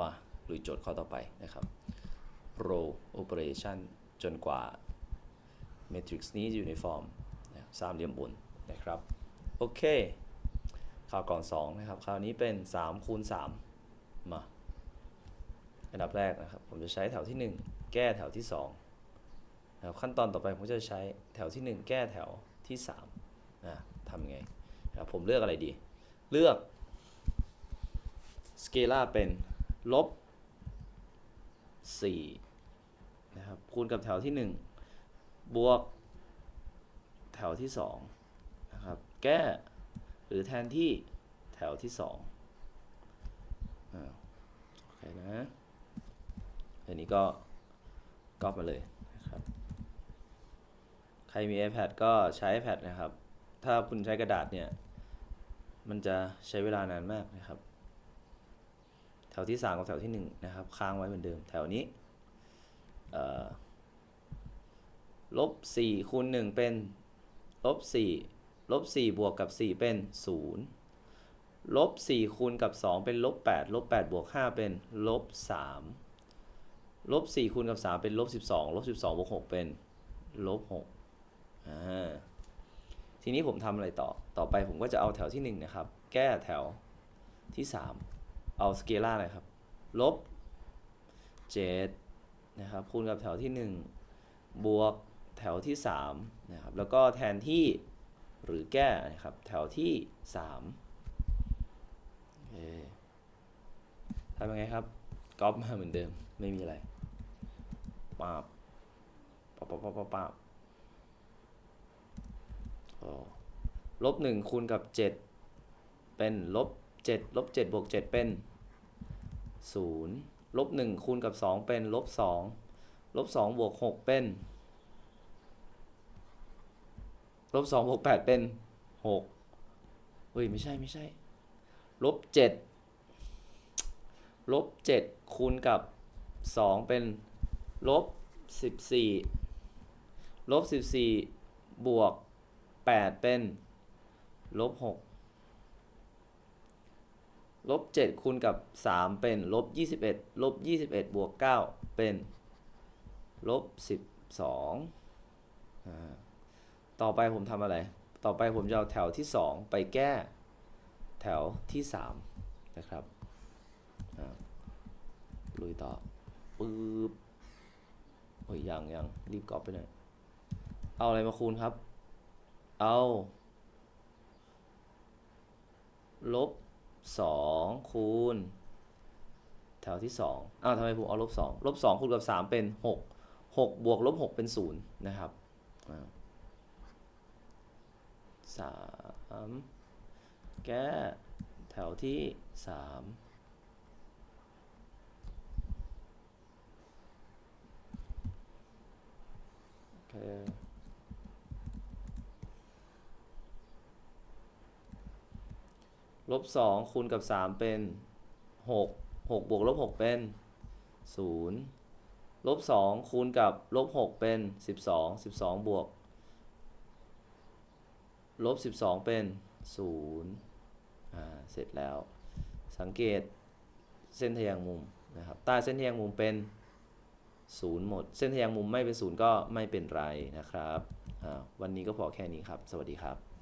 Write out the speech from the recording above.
มาลุยโจทย์ข้อต่อไปนะครับ row operation จนกว่า matrix นี้จะอยู่ในฟอร์มสามเหลี่ยมบนนะครับ โอเคคราวก่อน 2 นะครับคราวนี้เป็น3คูณ3มาอันดับแรกนะครับ ผมจะใช้แถวที่ 1 แก้แถวที่2นะครับขั้นตอนต่อไปผมจะใช้แถวที่ 1 แก้แถวที่3นะทำยังไงนะครับผมเลือกอะไรดี เลือกสเกลาเป็น ลบ4นะครับคูณกับแถวที่ 1 บวก แถวที่2นะครับแก้หรือแทนที่แถวที่2อ่าโอเคนะอันนี้ก็ก๊อปมาเลยนะครับใครมี iPad ก็ใช้ iPad นะครับ ถ้าคุณใช้กระดาษเนี่ย มันจะใช้เวลานานมากนะครับ วที่ 3 กับแถวที่ 1 นะครับ ค้างไว้เหมือนเดิม แถวนี้เอ่อลบ4คูณ1เป็นลบ4ลบ4บวกกับ 4 เป็น 0 ลบ 4 คูณกับ 2 เป็นลบ8ลบ8บวก 5 เป็นลบ3ลบ 4 คูณกับ 3 เป็นลบ12ลบ12บวก6เป็นลบ6อ่าทีนี้ผมทำอะไรต่อ ต่อไปผมก็จะเอาแถวที่ 1 นะครับ แก้แถวที่ 3 เอาสเกล่าอะไรครับ ลบ7นะครับคูณกับแถวที่ 1 บวกแถวที่3นะครับแล้วก็แทนที่หรือแก้นะครับแถวที่3โอเคทำยังไงครับก๊อปมาเหมือนเดิมไม่มีอะไรปาบปาบปาบปาบปาบปลบหนึ่งคูณกับเจ็ดเป็นลบ เจ็ดลบเจ็ดบวกเจ็ดเป็นศูนย์ลบหนึ่งคูณกับสองเป็นลบสองลบสองบวกหกเป็น ลบสองบวกแปดเป็นหกเฮ้ย ไม่ใช่ ไม่ใช่ ลบเจ็ดลบเจ็ดคูณกับสองเป็น ลบสิบสี่ลบสิบสี่บวก 8 เป็น ลบ 6 ลบ7คูณกับ 3 เป็นลบ21ลบ21 บวก 9 เป็นลบ12อ่าต่อไปผมทำอะไร ต่อไปผมจะเอาแถวที่ 2 ไปแก้แถวที่ 3 นะครับลุยต่อปึ๊บโอ้ยยังยังรีบกรอบไปหน่อยเอาอะไรมาคูณครับ เอา ลบ สองคูณ แถวที่สองอ้าวทำไมผมเอาลบสองลบสองคูณกับสามเป็นหกหกบวกลบหกเป็นศูนย์นะครับสามแก้แถวที่สามโอเค ลบสองคูณกับสามเป็นหกหกบวกลบหกเป็นศูนย์ลบสองคูณกับลบหกเป็นสิบสองสิบสองบวกลบสิบสองเป็นศูนย์อ่าเสร็จแล้ว สังเกตเส้นทะแยงมุมนะครับใต้เส้นทะแยงมุมเป็นศูนย์หมด เส้นทะแยงมุมไม่เป็นศูนย์ก็ไม่เป็นไรนะครับอ่าวันนี้ก็พอแค่นี้ครับ สวัสดีครับ